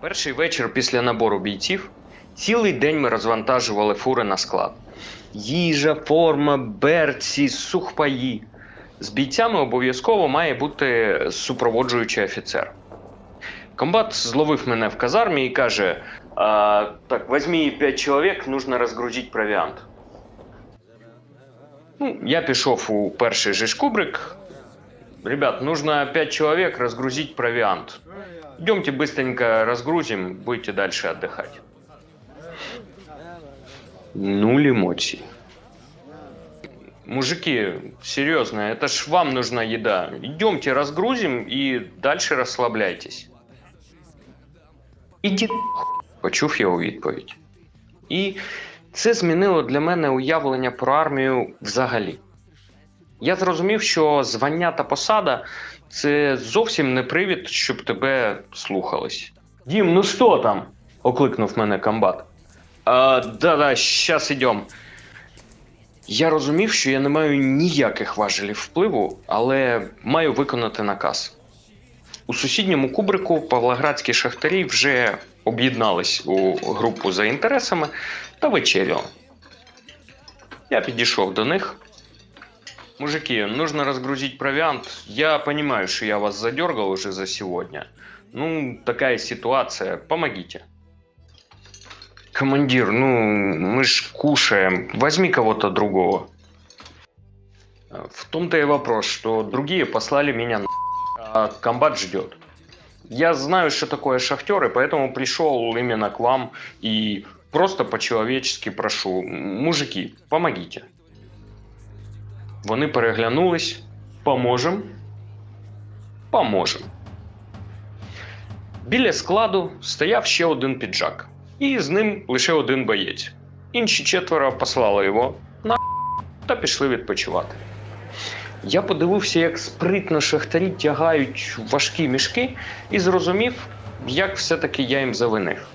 Перший вечір після набору бійців. Цілий день ми розвантажували фури на склад. Їжа, форма, берці, сухпаї. З бійцями обов'язково має бути супроводжуючий офіцер. Комбат зловив мене в казармі і каже: а, так, возьми 5 чоловік, нужно розгрузити провіант. Ну, я пішов у перший же ж кубрик. Ребят, нужно 5 человек разгрузить провиант. Идемте быстренько разгрузим, будете дальше отдыхать. Нуль эмоций. Мужики, серьезно, это ж вам нужна еда. Идемте разгрузим и дальше расслабляйтесь. Іди, почув я у відповідь. І це змінило для мене уявлення про армію взагалі. Я зрозумів, що звання та посада це зовсім не привід, щоб тебе слухались. Дім, ну що там? окликнув мене комбат. Да-да, щас ідем. Я розумів, що я не маю ніяких важелів впливу, але маю виконати наказ. У сусідньому кубрику павлоградські шахтарі вже об'єднались у групу за інтересами та вечеряли. Я підійшов до них. Мужики, нужно разгрузить провиант. Я понимаю, что я вас задергал уже за сегодня. Ну, такая ситуация. Помогите. Командир, ну, мы ж кушаем. Возьми кого-то другого. А, В том-то и вопрос, что другие послали меня на... А комбат ждет. Я знаю, что такое шахтеры, поэтому пришел именно к вам и просто по-человечески прошу. Мужики, помогите. Вони переглянулись. Поможем. Поможем. Біля складу стояв ще один піджак, і з ним лише один боєць. Інші четверо послали його на та пішли відпочивати. Я подивився, як спритно шахтарі тягають важкі мішки, і зрозумів, як все-таки я їм завинив.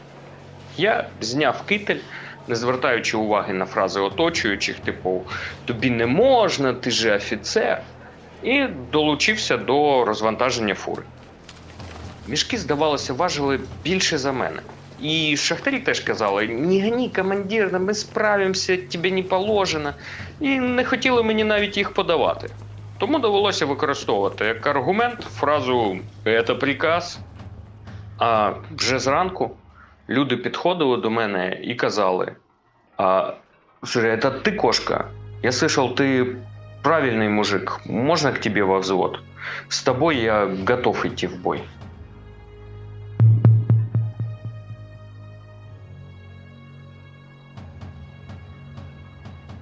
Я зняв китель, не звертаючи уваги на фрази оточуючих, типу тобі не можна, ти же офіцер, і долучився до розвантаження фури. Мішки, здавалося, важили більше за мене. І шахтарі теж казали: не гони, командир, ми справимося, тобі не положено. І не хотіли мені навіть їх подавати. Тому довелося використовувати як аргумент фразу «це приказ. А вже зранку люди підходили до мене і казали: а, слушай, это ты кошка? Я слышал, ты правильный мужик. Можно к тебе во взвод? С тобой я готов идти в бой.